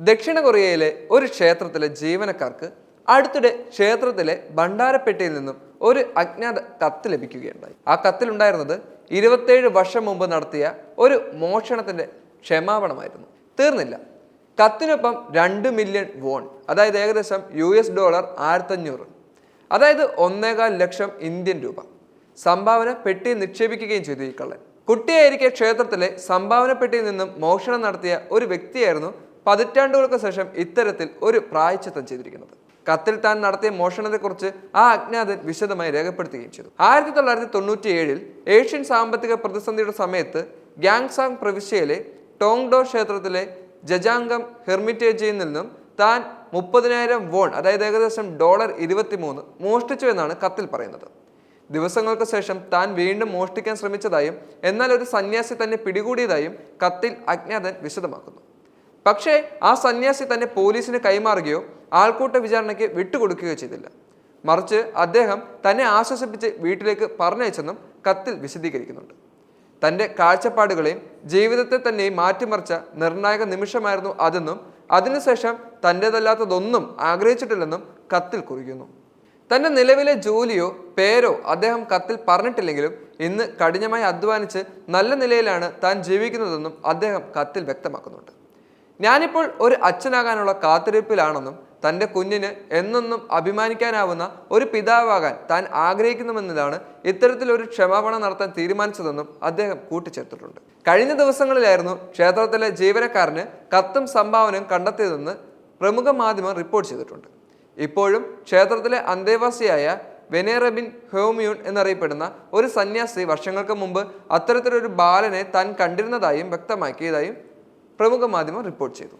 ദക്ഷിണ കൊറിയയിലെ ഒരു ക്ഷേത്രത്തിലെ ജീവനക്കാർക്ക് അടുത്തിടെ ക്ഷേത്രത്തിലെ ഭണ്ഡാരപ്പെട്ടിയിൽ നിന്നും ഒരു അജ്ഞാത കത്ത് ലഭിക്കുകയുണ്ടായി. ആ കത്തിലുണ്ടായിരുന്നത് ഇരുപത്തേഴ് വർഷം മുമ്പ് നടത്തിയ ഒരു മോഷണത്തിന്റെ ക്ഷമാപണമായിരുന്നു. തീർന്നില്ല. കത്തിനൊപ്പം രണ്ട് മില്യൺ വോൺ അതായത് ഏകദേശം യു എസ് ഡോളർ ആയിരത്തഞ്ഞൂറ് അതായത് ഒന്നേകാൽ ലക്ഷം ഇന്ത്യൻ രൂപ സംഭാവന പെട്ടി നിക്ഷേപിക്കുകയും ചെയ്തു ഈ കള്ളൻ. കുട്ടിയായിരിക്കെ ക്ഷേത്രത്തിലെ സംഭാവന പെട്ടിയിൽ നിന്നും മോഷണം നടത്തിയ ഒരു വ്യക്തിയായിരുന്നു പതിറ്റാണ്ടുകൾക്ക് ശേഷം ഇത്തരത്തിൽ ഒരു പ്രായച്ചിത്തം ചെയ്തിരിക്കുന്നത്. കത്തിൽ താൻ നടത്തിയ മോഷണത്തെക്കുറിച്ച് ആ അജ്ഞാതൻ വിശദമായി രേഖപ്പെടുത്തുകയും ചെയ്തു. ആയിരത്തി തൊള്ളായിരത്തി തൊണ്ണൂറ്റി ഏഴിൽ ഏഷ്യൻ സാമ്പത്തിക പ്രതിസന്ധിയുടെ സമയത്ത് ഗ്യാങ്സാങ് പ്രവിശ്യയിലെ ടോങ്ഡോ ക്ഷേത്രത്തിലെ ജജാംഗം ഹെർമിറ്റേജിൽ നിന്നും താൻ മുപ്പതിനായിരം വോൺ അതായത് ഏകദേശം ഡോളർ ഇരുപത്തിമൂന്ന് മോഷ്ടിച്ചു എന്നാണ് കത്തിൽ പറയുന്നത്. ദിവസങ്ങൾക്ക് ശേഷം താൻ വീണ്ടും മോഷ്ടിക്കാൻ ശ്രമിച്ചതായും എന്നാൽ ഒരു സന്യാസി തന്നെ പിടികൂടിയതായും കത്തിൽ അജ്ഞാതൻ വിശദമാക്കുന്നു. പക്ഷേ ആ സന്യാസി തന്നെ പോലീസിന് കൈമാറുകയോ ആൾക്കൂട്ട വിചാരണയ്ക്ക് വിട്ടുകൊടുക്കുകയോ ചെയ്തില്ല. മറിച്ച് അദ്ദേഹം തന്നെ ആശ്വസിപ്പിച്ച് വീട്ടിലേക്ക് പറഞ്ഞയച്ചെന്നും കത്തിൽ വിശദീകരിക്കുന്നുണ്ട്. തന്റെ കാഴ്ചപ്പാടുകളെയും ജീവിതത്തെ തന്നെയും മാറ്റിമറിച്ച നിർണായക നിമിഷമായിരുന്നു അതെന്നും അതിനുശേഷം തന്റേതല്ലാത്തതൊന്നും ആഗ്രഹിച്ചിട്ടില്ലെന്നും കത്തിൽ കുറിക്കുന്നു. തന്റെ നിലവിലെ ജോലിയോ പേരോ അദ്ദേഹം കത്തിൽ പറഞ്ഞിട്ടില്ലെങ്കിലും ഇന്ന് കഠിനമായി അധ്വാനിച്ച് നല്ല നിലയിലാണ് താൻ ജീവിക്കുന്നതെന്നും അദ്ദേഹം കത്തിൽ വ്യക്തമാക്കുന്നുണ്ട്. ഞാനിപ്പോൾ ഒരു അച്ഛനാകാനുള്ള കാത്തിരിപ്പിലാണെന്നും തന്റെ കുഞ്ഞിന് എന്നെന്നും അഭിമാനിക്കാനാവുന്ന ഒരു പിതാവാകാൻ താൻ ആഗ്രഹിക്കുന്നുവെന്നതാണ് ഇത്തരത്തിലൊരു ക്ഷമാപണം നടത്താൻ തീരുമാനിച്ചതെന്നും അദ്ദേഹം കൂട്ടിച്ചേർത്തിട്ടുണ്ട്. കഴിഞ്ഞ ദിവസങ്ങളിലായിരുന്നു ക്ഷേത്രത്തിലെ ജീവനക്കാരന് കത്തും സംഭാവനയും കണ്ടെത്തിയതെന്ന് പ്രമുഖ മാധ്യമം റിപ്പോർട്ട് ചെയ്തിട്ടുണ്ട്. ഇപ്പോഴും ക്ഷേത്രത്തിലെ അന്തേവാസിയായ വെനേറബിൻ ഹോമിയൂൺ എന്നറിയപ്പെടുന്ന ഒരു സന്യാസി വർഷങ്ങൾക്ക് മുമ്പ് അത്തരത്തിലൊരു ബാലനെ താൻ കണ്ടിരുന്നതായും വ്യക്തമാക്കിയതായും പ്രമുഖ മാധ്യമം റിപ്പോർട്ട് ചെയ്തു.